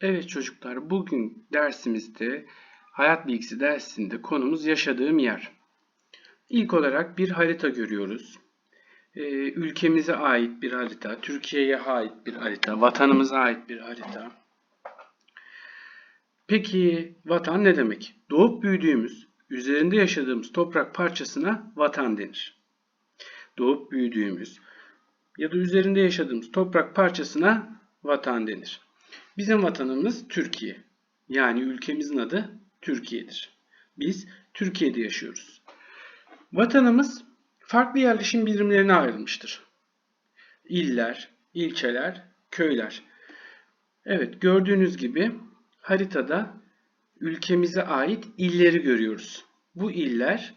Evet çocuklar, bugün dersimizde hayat bilgisi dersinde konumuz yaşadığım yer. İlk olarak bir harita görüyoruz. Ee, ülkemize ait bir harita, Türkiye'ye ait bir harita, vatanımıza ait bir harita. Peki vatan ne demek? Doğup büyüdüğümüz, üzerinde yaşadığımız toprak parçasına vatan denir. Doğup büyüdüğümüz ya da üzerinde yaşadığımız toprak parçasına vatan denir. Bizim vatanımız Türkiye. Yani ülkemizin adı Türkiye'dir. Biz Türkiye'de yaşıyoruz. Vatanımız farklı yerleşim birimlerine ayrılmıştır. İller, ilçeler, köyler. Evet gördüğünüz gibi haritada ülkemize ait illeri görüyoruz. Bu iller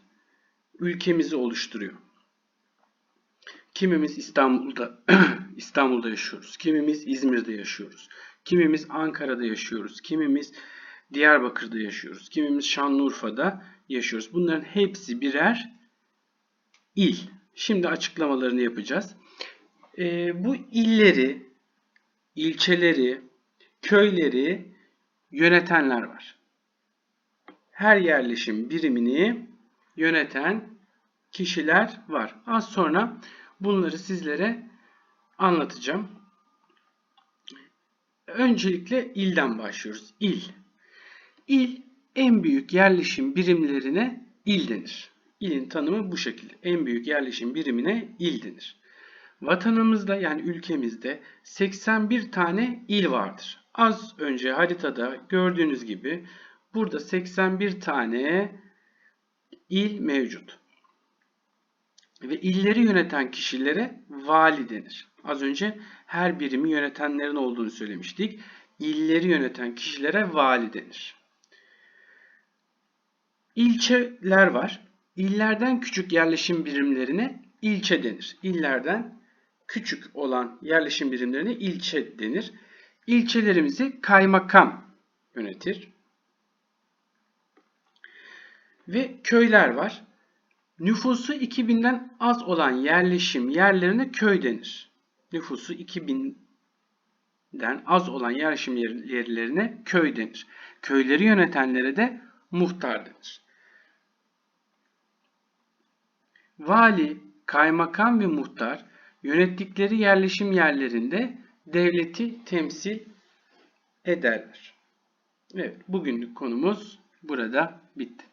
ülkemizi oluşturuyor. Kimimiz İstanbul'da İstanbul'da yaşıyoruz. Kimimiz İzmir'de yaşıyoruz. Kimimiz Ankara'da yaşıyoruz. Kimimiz Diyarbakır'da yaşıyoruz. Kimimiz Şanlıurfa'da yaşıyoruz. Bunların hepsi birer il. Şimdi açıklamalarını yapacağız. Ee, bu illeri, ilçeleri, köyleri yönetenler var. Her yerleşim birimini yöneten kişiler var. Az sonra bunları sizlere anlatacağım. Öncelikle ilden başlıyoruz. İl. İl en büyük yerleşim birimlerine il denir. İlin tanımı bu şekilde. En büyük yerleşim birimine il denir. Vatanımızda yani ülkemizde 81 tane il vardır. Az önce haritada gördüğünüz gibi burada 81 tane il mevcut. Ve illeri yöneten kişilere vali denir. Az önce her birimi yönetenlerin olduğunu söylemiştik. İlleri yöneten kişilere vali denir. İlçeler var. İllerden küçük yerleşim birimlerine ilçe denir. İllerden küçük olan yerleşim birimlerine ilçe denir. İlçelerimizi kaymakam yönetir. Ve köyler var. Nüfusu 2000'den az olan yerleşim yerlerine köy denir. Nüfusu 2000'den az olan yerleşim yerlerine köy denir. Köyleri yönetenlere de muhtar denir. Vali, kaymakam ve muhtar yönettikleri yerleşim yerlerinde devleti temsil ederler. Evet, bugünlük konumuz burada bitti.